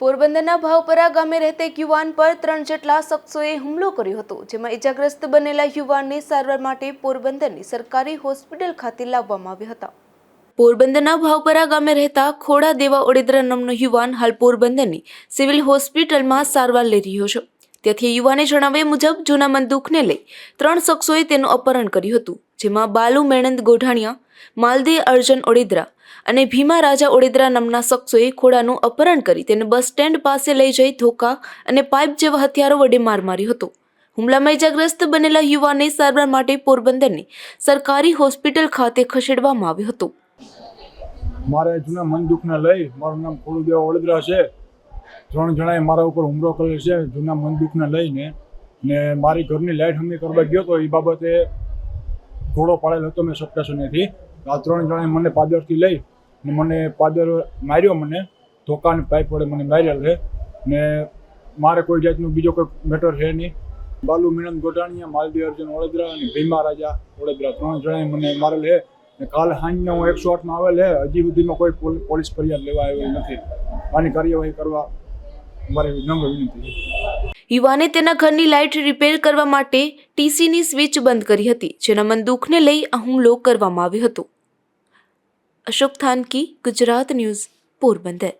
પોરબંદરના ભાવપરા ગામે રહેતા યુવાન પર ત્રણ જેટલા શખ્સોએ હુમલો કર્યો હતો, જેમાં ઇજાગ્રસ્ત બનેલા યુવાનને સારવાર માટે પોરબંદરની સરકારી હોસ્પિટલ ખાતે લાવવામાં આવ્યા હતા. પોરબંદરના ભાવપરા ગામે રહેતા ખોડા દેવા ઓડેદરા નામનો યુવાન હાલ પોરબંદરની સિવિલ હોસ્પિટલમાં સારવાર લઈ રહ્યો છે. ત્યાંથી યુવાને જણાવ્યા મુજબ, જૂના દુઃખને લઈ ત્રણ શખ્સોએ તેનું અપહરણ કર્યું હતું. જેમાં બાલુ મેણંદ ગોઢાણિયા, માલદે અર્જન ઓડેદરા અને ભીમા રાજા ઓડેદરા નામના શખ્સોએ ખોડાનું અપહરણ કરી તેને બસ સ્ટેન્ડ પાસે લઈ જઈ ધોકા અને પાઇપ જેવા હથિયારો વડે માર માર્યો હતો. હુમલામાં ઇજાગ્રસ્ત બનેલા યુવાને સારવાર માટે પોરબંદરની સરકારી હોસ્પિટલ ખાતે ખસેડવામાં આવ્યો હતો. મારે જૂના મન દુઃખને લઈ મારું નામ ખોડુદેવ વડોદરા છે. ત્રણ જણાએ મારા ઉપર હુમલો કર્યો છે. જૂના મન દુઃખને લઈને ને મારી ઘરની લાઇટ હમી કરવા ગયો તો એ બાબતે ઘોડો પાડેલ હતો, મેં સપ્તાસનેથી આ ત્રણ જણાએ મને પાદરથી લઈ મને પાદર માર્યો મને ધોકાને પાઇપ વડે મને માર્યા છે. ને મારે કોઈ જાતનું બીજો કોઈ મેટર છે નહીં. બાલુ મિનંદ ગોટાણીયા, માલદી અર્જુન વડોદરા અને ભીમા રાજા વડોદરા ત્રણ જણાએ મને મારેલ છે. ને કાલે સાંજના હું એકસો આઠમાં આવેલ છે. હજી સુધીમાં કોઈ પોલ- પોલીસ ફરિયાદ લેવા આવેલ નથી. આની કાર્યવાહી કરવા યુવાને તેના ઘરની લાઇટ રિપેર કરવા માટે ટીસીની સ્વિચ બંધ કરી હતી, જેના મન દુઃખને લઈ આ હુમલો કરવામાં આવ્યો હતો. અશોક થાનકી, ગુજરાત ન્યૂઝ, પોરબંદર.